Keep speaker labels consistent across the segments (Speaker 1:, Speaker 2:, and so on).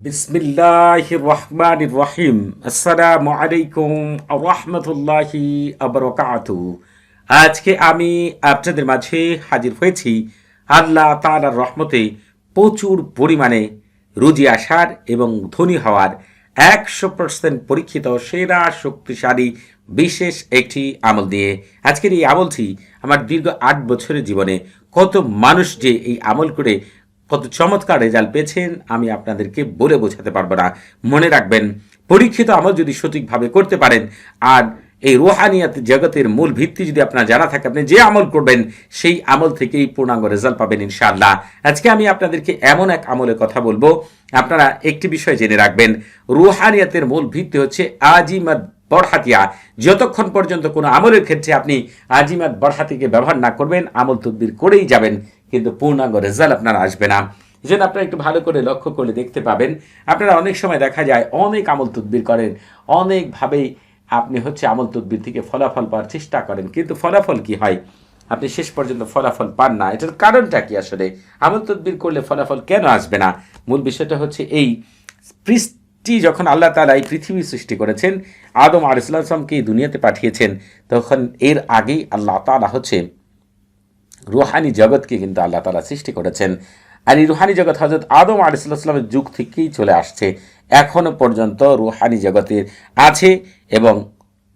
Speaker 1: বিসমিল্লাহ রহমান রহিম। আসসালামু আলাইকুম রহমতুল্লাহি আবরকাত। আজকে আমি আপনাদের মাঝে হাজির হয়েছি আল্লাহ তালার রহমতে প্রচুর পরিমাণে রুজি আসার এবং ধনী হওয়ার একশো পার্সেন্ট পরীক্ষিত, সেরা, শক্তিশালী, বিশেষ একটি আমল দিয়ে আজকের এই আমলটি আমার দীর্ঘ আট বছরের জীবনে কত মানুষ যে এই আমল করে কত চমৎকার রেজাল্ট পেয়েছেন, আমি আপনাদেরকে বলে বোঝাতে পারব না। মনে রাখবেন, পরীক্ষিত আমল যদি সঠিকভাবে করতে পারেন, আর এই রুহানিয়াত জগতের মূল ভিত্তি যদি আপনার জানা থাকে, আপনি যে আমল করবেন, সেই আমল থেকেই পূর্ণাঙ্গ রেজাল্ট পাবেন ইনশাআল্লাহ। আজকে আমি আপনাদেরকে এমন এক আমলের কথা বলব, আপনারা একটি বিষয় জেনে রাখবেন, রুহানিয়াতের মূল ভিত্তি হচ্ছে আজিমাদ বড়হাতিয়া যতক্ষণ পর্যন্ত কোনো আমলের ক্ষেত্রে আপনি আজিমাদ বড়হাতিকে ব্যবহার না করবেন, আমল তদবির করেই যাবেন। কিন্তু পূর্ণাঙ্গ রেজাল্ট আপনার আসবে না। জন্য আপনারা একটু ভালো করে লক্ষ্য করলে দেখতে পাবেন, আপনারা অনেক সময় দেখা যায় অনেক আমল তদবির করেন, অনেকভাবেই আপনি হচ্ছে আমল তদবির থেকে ফলাফল পাওয়ার চেষ্টা করেন, কিন্তু ফলাফল কি হয়? আপনি শেষ পর্যন্ত ফলাফল পান না। এটার কারণটা কি আসলে? আমল তদবির করলে ফলাফল কেন আসবে না? মূল বিষয়টা হচ্ছে এই সৃষ্টি যখন আল্লাহ তালা এই পৃথিবী সৃষ্টি করেছেন, আদম আলিসাল্লামকে এই দুনিয়াতে পাঠিয়েছেন, তখন এর আগেই আল্লাহ তালা হচ্ছে রুহানি জগৎকে কিন্তু আল্লাহ তালা সৃষ্টি করেছেন। আর এই রুহানি জগৎ হজরত আদম আলিসাল্লামের যুগ থেকেই চলে আসছে। এখনও পর্যন্ত রুহানি জগতের আছে এবং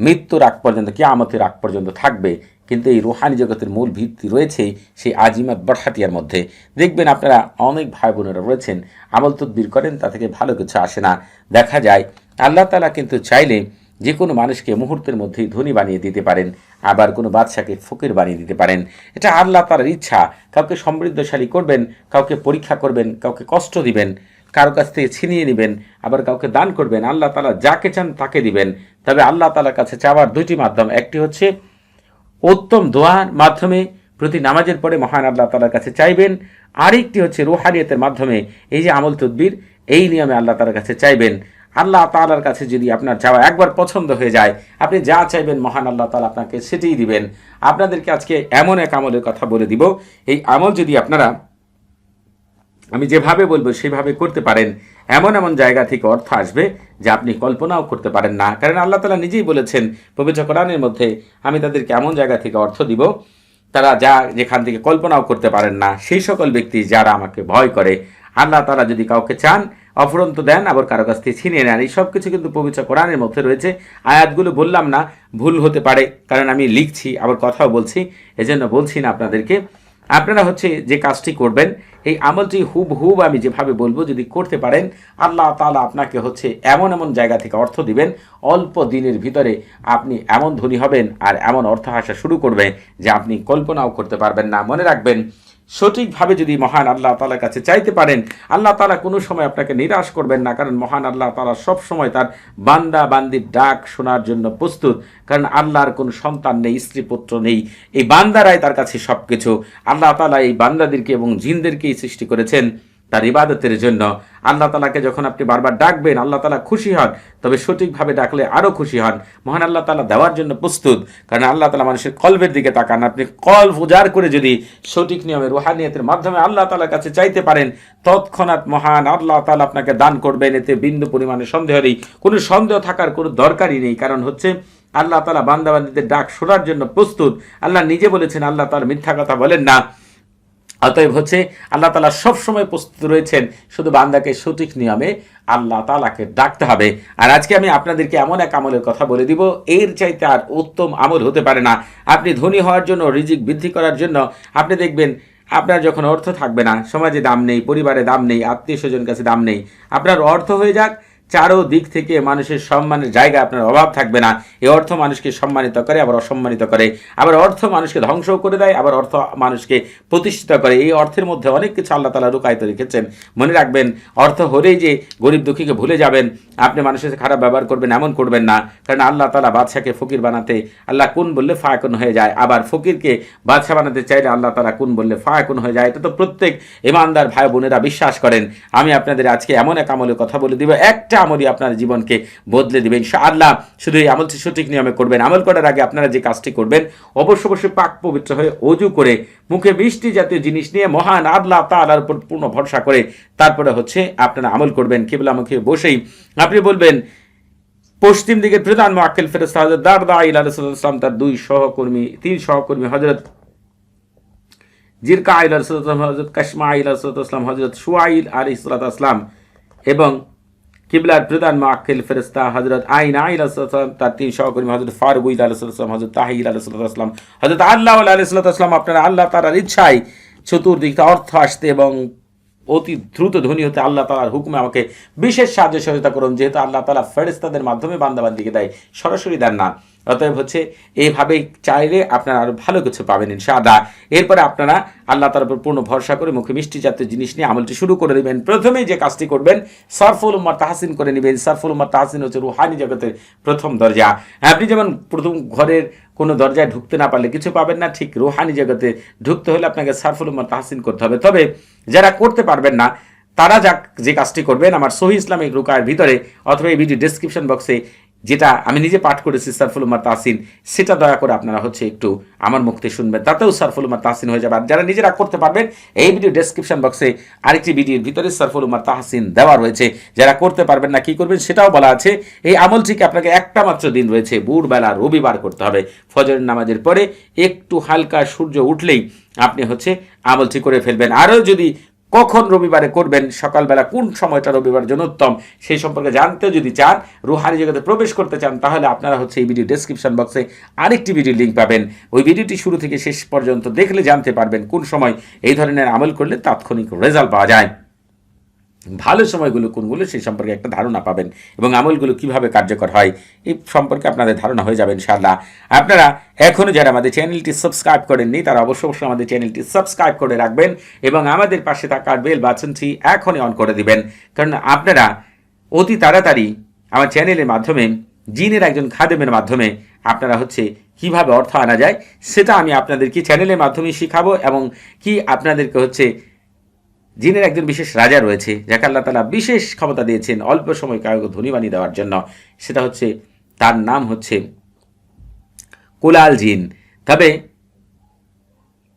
Speaker 1: মৃত্যুর আগ পর্যন্ত, কিয়ামতের আগ পর্যন্ত থাকবে। কিন্তু এই রুহানি জগতের মূল ভিত্তি রয়েছে সেই আজিমাত বড়হাতিয়ার মধ্যে। দেখবেন আপনারা অনেক ভাই বোনেরা রয়েছেন আমল তদ্বির করেন, তা থেকে ভালো কিছু আসে না। দেখা যায়, আল্লাহ তালা কিন্তু চাইলে যে কোনো মানুষকে মুহূর্তের মধ্যেই ধনী বানিয়ে দিতে পারেন, আবার কোনো বাদশাকে ফকির বানিয়ে দিতে পারেন। এটা আল্লাহ তার ইচ্ছা। কাউকে সমৃদ্ধশালী করবেন, কাউকে পরীক্ষা করবেন, কাউকে কষ্ট দিবেন, কারও কাছ থেকে ছিনিয়ে নেবেন, আবার কাউকে দান করবেন, আল্লাহ তালা যাকে চান তাকে দিবেন। তবে আল্লাহ তালার কাছে চাওয়ার দুইটি মাধ্যম, একটি হচ্ছে উত্তম দোয়ার মাধ্যমে প্রতি নামাজের পরে মহান আল্লাহ তালার কাছে চাইবেন, আরেকটি হচ্ছে রুহানিয়তের মাধ্যমে এই যে আমল তদ্বির এই নিয়মে আল্লাহ তালার কাছে চাইবেন। আল্লাহ তালার কাছে যদি আপনার চাওয়া একবার পছন্দ হয়ে যায়, আপনি যা চাইবেন মহান আল্লাহ তালা আপনাকে সেটাই দিবেন। আপনাদেরকে আজকে এমন এক আমলের কথা বলে দিব, এই আমল যদি আপনারা, আমি যেভাবে বলব সেভাবে করতে পারেন। এমন এমন জায়গা থেকে অর্থ আসবে যে আপনি কল্পনাও করতে পারেন না। কারণ আল্লাহ তালা নিজেই বলেছেন, পবিত্র কোরআনের মধ্যে আমি তাদেরকে এমন জায়গা থেকে অর্থ দিব, তারা যা যেখান থেকে কল্পনাও করতে পারেন না, সেই সকল ব্যক্তি যারা আমাকে ভয় করে, আল্লাহ তারা যদি কাউকে চান অফুরন্ত দেন, আবার কারও কাছ থেকে ছিনিয়ে নেন। এই সব কিছু কিন্তু পবিত্র কোরআনের মধ্যে রয়েছে। আয়াতগুলো বললাম না, ভুল হতে পারে, কারণ আমি লিখছি, আবার কথাও বলছি, এজন্য বলছি না আপনাদেরকে। আপনারা হচ্ছে যে কাজটি করবেন, এই আমলটি হুব হুব আমি যেভাবে বলব, যদি করতে পারেন, আল্লাহ তালা আপনাকে হচ্ছে এমন এমন জায়গা থেকে অর্থ দিবেন, অল্প দিনের ভিতরে আপনি এমন ধনী হবেন, আর এমন অর্থ আসা শুরু করবে যে আপনি কল্পনাও করতে পারবেন না। মনে রাখবেন সঠিকভাবে যদি মহান আল্লাহ তালার কাছে চাইতে পারেন, আল্লাহ তালা কোনো সময় আপনাকে নিরাশ করবেন না, কারণ মহান আল্লাহ তালা সবসময় তার বান্দা বান্দির ডাক শোনার জন্য প্রস্তুত। কারণ আল্লাহর কোনো সন্তান নেই, স্ত্রী পুত্র নেই, এই বান্দারাই তার কাছে সব কিছু আল্লাহ তালা এই বান্দাদেরকে এবং জিনদেরকেই সৃষ্টি করেছেন। তার ইবাদতের জন্য। আল্লাহ তালাকে যখন আপনি বারবার ডাকবেন, আল্লাহ তালা খুশি হন। তবে সঠিকভাবে ডাকলে আরও খুশি হন। মহান আল্লাহ তালা দেওয়ার জন্য প্রস্তুত। কারণ আল্লাহ তালা মানুষের কলবের দিকে তাকান। আপনি কল উজাড় করে যদি সঠিক নিয়মে রুহানিয়তের মাধ্যমে আল্লাহ তালার কাছে চাইতে পারেন, তৎক্ষণাৎ মহান আল্লাহ তালা আপনাকে দান করবেন। এতে বিন্দু পরিমাণে সন্দেহ নেই। কোনো সন্দেহ থাকার কোনো দরকারই নেই। কারণ হচ্ছে আল্লাহ তালা বান্দাবান্দিদের ডাক শোনার জন্য প্রস্তুত। আল্লাহ নিজে বলেছেন, আল্লাহ তার মিথ্যা কথা বলেন না। অতএব হচ্ছে আল্লাহ তালা সবসময় প্রস্তুত রয়েছেন, শুধু বান্দাকে সঠিক নিয়মে আল্লাহ তালাকে ডাকতে হবে। আর আজকে আমি আপনাদেরকে এমন এক আমলের কথা বলে দিব, এর চাইতে আর উত্তম আমল হতে পারে না। আপনি ধনী হওয়ার জন্য, রিজিক বৃদ্ধি করার জন্য, আপনি দেখবেন আপনার যখন অর্থ থাকবে না, সমাজে দাম নেই, পরিবারে দাম নেই, আত্মীয় স্বজন কাছে দাম নেই, আপনার অর্থ হয়ে যাক চারো দিক থেকে মানুষের সম্মানের জায়গা আপনার অভাব থাকবে না। এই অর্থ মানুষকে সম্মানিত করে, আবার অসম্মানিত করে। আবার অর্থ মানুষকে ধ্বংস করে দেয়, আবার অর্থ মানুষকে প্রতিষ্ঠিত করে। এই অর্থের মধ্যে অনেক কিছু আল্লাহ তালা রুকায়িত রেখেছেন। মনে রাখবেন, অর্থ হলেই যে গরিব দুঃখীকে ভুলে যাবেন, আপনি মানুষের খারাপ ব্যবহার করবেন, এমন করবেন না। কারণ আল্লাহ তালা বাদশাকে ফকির বানাতে আল্লাহ কোন বললে ফায়াকুন হয়ে যায়। আবার ফকিরকে বাদশাহ বানাতে চাইলে আল্লাহ তালা কোন বললে ফায়াকুন হয়ে যায়। এটা তো প্রত্যেক ইমানদার ভাই বোনেরা বিশ্বাস করেন। আমি আপনাদের আজকে এমন এক আমলের কথা বলে দিব। একটা একটা আমলই আপনার জীবনকে বদলে দেবেন আল্লাহ শুধু এই আমলটি সঠিক নিয়মে করবেন, আমল করার আগে আপনারা যে কাজটি করবেন অবশ্য অবশ্যই পাক পবিত্র হয়ে অজু করে মুখে মিষ্টি জাতীয় জিনিস নিয়ে মহান আল্লাহ তালার উপর পূর্ণ ভরসা করে তারপরে হচ্ছে আপনারা আমল করবেন। কেবলা মুখে বসেই আপনি বলবেন, পশ্চিম দিকের প্রধান মোয়াক্কেল ফেরেস্তা হজরত দারদা ইসলাম তার দুই সহকর্মী, তিন সহকর্মী হজরত জিরকা আইল রসুলাম হজরত কাশমা আইল রসুলাম হজরত সুয়াইল আলী আসলাম এবং কিবলার প্রধান মাকিল ফেরেস্তা হজরত আইন আইল রসুলাম তার তিন সহকর্মী হজরত ফারুক আলসালাম হজরত তাহিল আলসালাম হজরত আল্লাহ আলাইসালাম আপনারা আল্লাহ তালার ইচ্ছায় চতুর্দিক অর্থ আসতে এবং অতি দ্রুত ধনী হতে আল্লাহ তালার হুকুমে আমাকে বিশেষ সাহায্য সহযোগিতা করুন, যেহেতু আল্লাহ তালা ফেরেস্তাদের মাধ্যমে বান্দাবান্দিকে দেয়, সরাসরি দেন না। অতএব হচ্ছে এইভাবে চাইলে আপনারা আরও ভালো কিছু পাবেন ইনশাআল্লাহ। এরপরে আপনারা আল্লাহ তার উপর পূর্ণ ভরসা করে মুখে মিষ্টি জাতীয় জিনিস নিয়ে আমলটি শুরু করে দেবেন প্রথমেই যে কাজটি করবেন, সরফুল উম্মার তাহাসিন করে নেবেন। সরফুল উম্মার তাহাসিন হচ্ছে রুহানি জগতের প্রথম দরজা। আপনি যেমন প্রথম ঘরের কোনো দরজায় ঢুকতে না পারলে কিছু পাবেন না, ঠিক রুহানি জগতে ঢুকতে হলে আপনাকে সারফুল উম্মার তাহাসিন করতে হবে। তবে যারা করতে পারবেন না, তারা যা যে কাজটি করবেন, আমার সহি ইসলামিক রুকায়ের ভিতরে অথবা এই ভিডিও ডিসক্রিপশন বক্সে যেটা আমি নিজে পাঠ করেছি সারফুল উমার তাসিন সেটা দয়া করে আপনারা হচ্ছে একটু আমার মুক্তি শুনবেন। তাতেও সারফুল তাহসিন হয়ে যাবে। আর যারা নিজেরা করতে পারবেন, এই ভিডিও ডেসক্রিপশন বক্সে আরেকটি ভিডিওর ভিতরে সারফুল তাহসিন দেওয়া রয়েছে। যারা করতে পারবেন না, কি করবেন সেটাও বলা আছে। এই আমলটিকে আপনাকে একটা মাত্র দিন রয়েছে, ভোরবেলা রবিবার করতে হবে। ফজর নামাজের পরে একটু হালকা সূর্য উঠলেই আপনি হচ্ছে আমলটি করে ফেলবেন। আরও যদি কখন রবিবারে করবেন? সকালবেলা কোন সময়টা রবিবার জন্য উত্তম? সেই সম্পর্কে জানতে যদি চান, রুহানি জগতে প্রবেশ করতে চান, তাহলে আপনারা হচ্ছে এই ভিডিও ডেসক্রিপশন বক্সে আরেকটি ভিডিও লিঙ্ক পাবেন। ওই ভিডিওটি শুরু থেকে শেষ পর্যন্ত দেখলে জানতে পারবেন কোন সময় এই ধরনের আমল করলে তাৎক্ষণিক রেজাল্ট পাওয়া যায়। ভালো সময়গুলো কোনগুলো সেই সম্পর্কে একটা ধারণা পাবেন এবং আমলগুলো কীভাবে কার্যকর হয় এই সম্পর্কে আপনাদের ধারণা হয়ে যাবে ইনশাআল্লাহ। আপনারা এখনও যারা আমাদের চ্যানেলটি সাবস্ক্রাইব করেননি, তারা অবশ্যই অবশ্যই আমাদের চ্যানেলটি সাবস্ক্রাইব করে রাখবেন এবং আমাদের পাশে থাকার বেল বাটনটি এখনই অন করে দিবেন। কারণ আপনারা অতি তাড়াতাড়ি আমার চ্যানেলের মাধ্যমে, জিনের একজন খাদেমের মাধ্যমে আপনারা হচ্ছে কীভাবে অর্থ আনা যায়, সেটা আমি আপনাদেরকে চ্যানেলের মাধ্যমে শিখাবো এবং কি আপনাদেরকে হচ্ছে জিনের একজন বিশেষ রাজা রয়েছে, যাকে আল্লাহ তালা বিশেষ ক্ষমতা দিয়েছেন, অল্প সময় কাউকে ধনী বানিয়ে দেওয়ার জন্য। সেটা হচ্ছে, তার নাম হচ্ছে কুলাল জিন। তবে,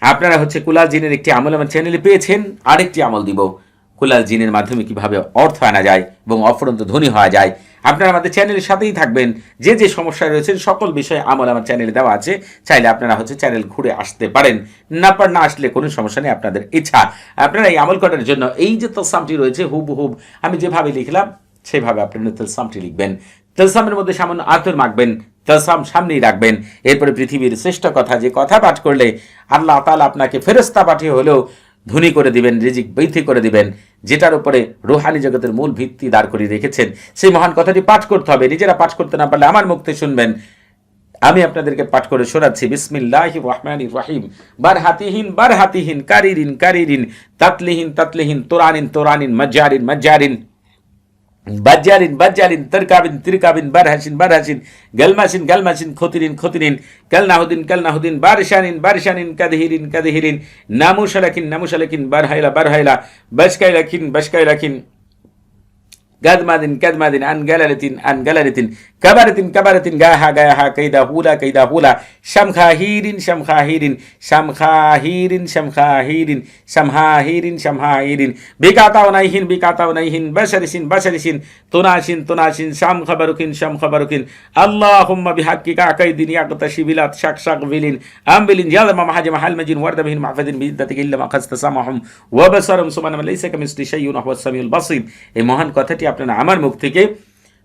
Speaker 1: আপনারা হচ্ছে কুলাল জিনের একটি আমল আমার চ্যানেলে পেয়েছেন, আরেকটি আমল দিব। কুলাল জিনের মাধ্যমে কীভাবে অর্থ আনা যায় এবং অফরন্ত ধনী হওয়া যায় আপনারা আমাদের চ্যানেলের সাথেই থাকবেন। যে যে সমস্যা রয়েছে সকল বিষয়ে আমল আমার চ্যানেলে দেওয়া আছে। চাইলে আপনারা হচ্ছে চ্যানেল ঘুরে আসতে পারেন। না পার না আসলে কোনো সমস্যা নেই, আপনাদের ইচ্ছা। আপনারা এই আমল করার জন্য এই যে তসামটি রয়েছে, হুব হুব, আমি যেভাবে লিখলাম, সেভাবে আপনারা তেলসামটি লিখবেন। তেলসামের মধ্যে সামান্য আতর মাখবেন, তেলসাম সামনেই রাখবেন। এরপরে পৃথিবীর শ্রেষ্ঠ কথা যে কথা পাঠ করলে আল্লাহ তালা আপনাকে ফেরস্তা পাঠিয়ে হলেও ধনী করে দিবেন, রিজিক বৃদ্ধি করে দিবেন, যেটার উপরে রুহানি জগতের মূল ভিত্তি দাঁড় করিয়ে রেখেছেন। সেই মহান কথাটি পাঠ করতে হবে। নিজেরা পাঠ করতে না পারলে আমার মুক্তি শুনবেন। আমি আপনাদেরকে পাঠ করে শোনাচ্ছি। বিসমিল্লাহ রহমান রাহিম। বার হাতিহীন বার হাতিহীন কারিরিন কারিরিন, তাতলিহীন তাতলিহীন, তোরানিন তোরানিন, মজ্জারিন মজ্জারিন। বাজ্জারিন বাজ্জালিন তরকাবিন তিরকাবিন বারহাসিন বারহাসিন গালমাসিন গালমাসিন খতিরিন খতিরিন কালনাহুদ্দিন কালনাহুদ্দিন বারশানিন বারশানিন কাদহিরিন কাদহিরিন নামুশালাকিন নামুশালাকিন বারহাইলা বারহাইলা বাসকাইলাকিন বাসকাইলাকিন গাদমাদিন কাদমাদিন আন গালালিতিন আন গালারিতিন কাবারিতিন কাবারিতিন গাহা গাহা কাইদা হুলা কাইদা হুলা শামখাহিরিন শামখাহিরিন শামখাহিরিন শামখাহিরিন শামহাহিরিন শামহাহিরিন বিকাতাও নাইহিন বিকাতাও নাইহিন বাশারিসিন বাশারিসিন তুনাসিন তুনাসিন শাম খাবারুকিন শাম খাবারুকিন আল্লাহুম্মা বিহাক্কিকা কাইদিন ইয়াকতাশি বিলাত শাক শাক বিলিন আমবিলিন ইয়াদমা মাহাজি মাহাল মাজিন ওয়ারদাবিহিন মাহফাদিন বিদ্দাতিকা ইল্লা মা খাস্তাসামাহুম ওয়া বাসারুম সুবহানাল্লাহি লাইসা কামিসলি শাইউন ওয়া হুয়াস সামিউল বাসীর এই মহান কথাটি আপনারা আমার মুখ থেকে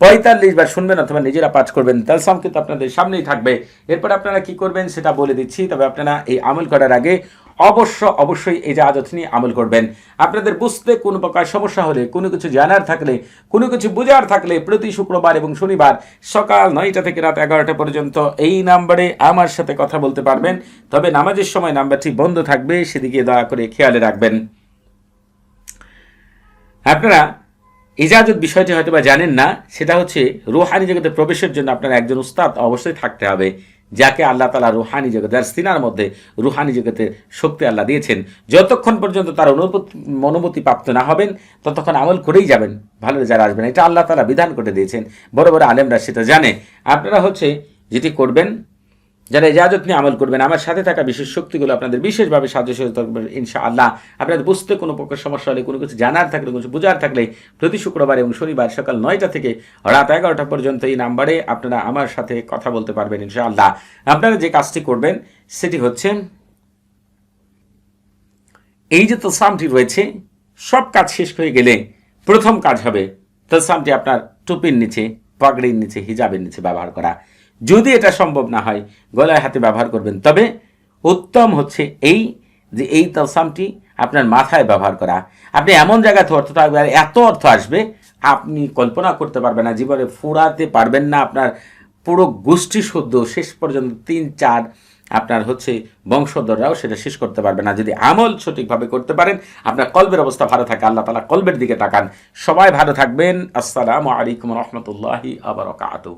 Speaker 1: পঁয়তাল্লিশ বার শুনবেন অথবা নিজেরা পাঠ করবেন। তালসাম কিন্তু আপনাদের সামনেই থাকবে। এরপর আপনারা কি করবেন সেটা বলে দিচ্ছি, তবে আপনারা এই আমল করার আগে অবশ্য অবশ্যই এই জাহাজত নিয়ে আমল করবেন। আপনাদের বুঝতে কোনো প্রকার সমস্যা হলে, কোনো কিছু জানার থাকলে, কোনো কিছু বোঝার থাকলে প্রতি শুক্রবার এবং শনিবার সকাল নয়টা থেকে রাত এগারোটা পর্যন্ত এই নাম্বারে আমার সাথে কথা বলতে পারবেন। তবে নামাজের সময় নাম্বারটি বন্ধ থাকবে, সেদিকে দয়া করে খেয়ালে রাখবেন। আপনারা ইজাজত বিষয়টি হয়তো বা জানেন না, সেটা হচ্ছে রুহানি জগতে প্রবেশের জন্য আপনার একজন উস্তাদ অবশ্যই থাকতে হবে, যাকে আল্লাহ তালা রুহানি জগৎ যার সিনার মধ্যে রুহানি জগতের শক্তি আল্লাহ দিয়েছেন। যতক্ষণ পর্যন্ত তার অনুভূতি মনোমতি প্রাপ্ত না হবেন, ততক্ষণ আমল করেই যাবেন, ভালো যারা আসবেন এটা আল্লাহ তালা বিধান করে দিয়েছেন, বড় বড় আলেমরা সেটা জানে। আপনারা হচ্ছে যেটি করবেন যারা ইজাজত নিয়ে আমল করবেন, আমার সাথে থাকা বিশেষ শক্তিগুলো আপনাদের বিশেষভাবে সাহায্য সহযোগিতা করবে ইনশা আল্লাহ আপনাদের বুঝতে কোনো প্রকার সমস্যা হলে, কোনো কিছু জানার থাকলে, কোনো কিছু বোঝার থাকলে, প্রতি শুক্রবার এবং শনিবার সকাল নয়টা থেকে রাত এগারোটা পর্যন্ত এই নাম্বারে আপনারা আমার সাথে কথা বলতে পারবেন ইনশা আল্লাহ আপনারা যে কাজটি করবেন, সেটি হচ্ছে, এই যে তোসামটি রয়েছে, সব কাজ শেষ হয়ে গেলে প্রথম কাজ হবে তোসামটি আপনার টুপির নিচে, পাগড়ির নিচে, হিজাবের নিচে ব্যবহার করা। যদি এটা সম্ভব না হয়, গলায় হাতে ব্যবহার করবেন। তবে উত্তম হচ্ছে এই যে এই তলসামটি আপনার মাথায় ব্যবহার করা। আপনি এমন জায়গাতে অর্থ থাকবে এত অর্থ আসবে, আপনি কল্পনা করতে পারবেন না, জীবনে ফুরাতে পারবেন না, আপনার পুরো গোষ্ঠী শুদ্ধ, শেষ পর্যন্ত তিন চার আপনার হচ্ছে বংশধররাও সেটা শেষ করতে পারবে না। যদি আমল সঠিকভাবে করতে পারেন, আপনার কলবের অবস্থা ভালো থাকে, আল্লাহ তালা কলবের দিকে তাকান। সবাই ভালো থাকবেন। আসসালামু আলাইকুম রহমতুল্লাহি আবার